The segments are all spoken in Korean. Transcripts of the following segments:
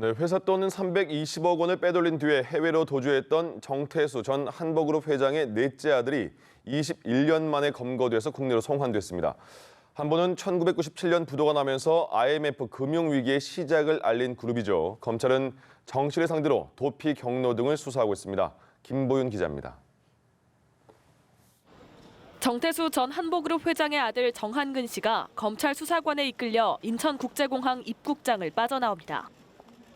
네, 회사 돈은 320억 원을 빼돌린 뒤에 해외로 도주했던 정태수 전 한버그룹 회장의 넷째 아들이 21년 만에 검거돼서 국내로 송환됐습니다. 한보는 1997년 부도가 나면서 IMF 금융위기의 시작을 알린 그룹이죠. 검찰은 정 씨를 상대로 도피 경로 등을 수사하고 있습니다. 김보윤 기자입니다. 정태수 전 한보그룹 회장의 아들 정한근 씨가 검찰 수사관에 이끌려 인천국제공항 입국장을 빠져나옵니다.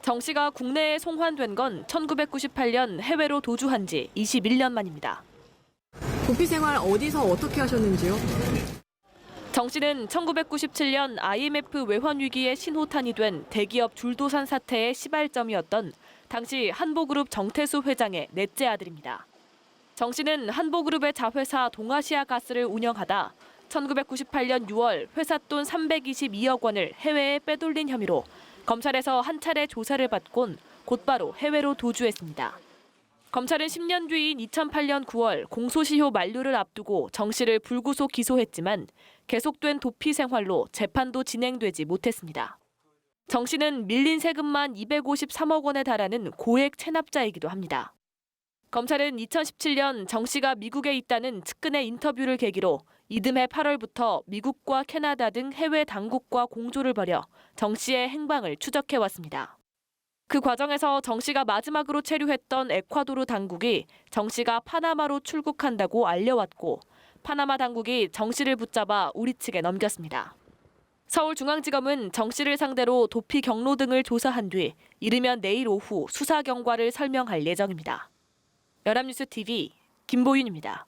정 씨가 국내에 송환된 건 1998년 해외로 도주한 지 21년 만입니다. 도피 생활 어디서 어떻게 하셨는지요? 정 씨는 1997년 IMF 외환 위기의 신호탄이 된 대기업 줄도산 사태의 시발점이었던 당시 한보그룹 정태수 회장의 넷째 아들입니다. 정 씨는 한보그룹의 자회사 동아시아 가스를 운영하다 1998년 6월 회사 돈 322억 원을 해외에 빼돌린 혐의로 검찰에서 한 차례 조사를 받곤 곧바로 해외로 도주했습니다. 검찰은 10년 뒤인 2008년 9월 공소시효 만료를 앞두고 정 씨를 불구속 기소했지만 계속된 도피 생활로 재판도 진행되지 못했습니다. 정 씨는 밀린 세금만 253억 원에 달하는 고액 체납자이기도 합니다. 검찰은 2017년 정 씨가 미국에 있다는 측근의 인터뷰를 계기로 이듬해 8월부터 미국과 캐나다 등 해외 당국과 공조를 벌여 정 씨의 행방을 추적해 왔습니다. 그 과정에서 정 씨가 마지막으로 체류했던 에콰도르 당국이 정 씨가 파나마로 출국한다고 알려왔고 파나마 당국이 정 씨를 붙잡아 우리 측에 넘겼습니다. 서울중앙지검은 정 씨를 상대로 도피 경로 등을 조사한 뒤 이르면 내일 오후 수사 경과를 설명할 예정입니다. 연합뉴스 TV 김보윤입니다.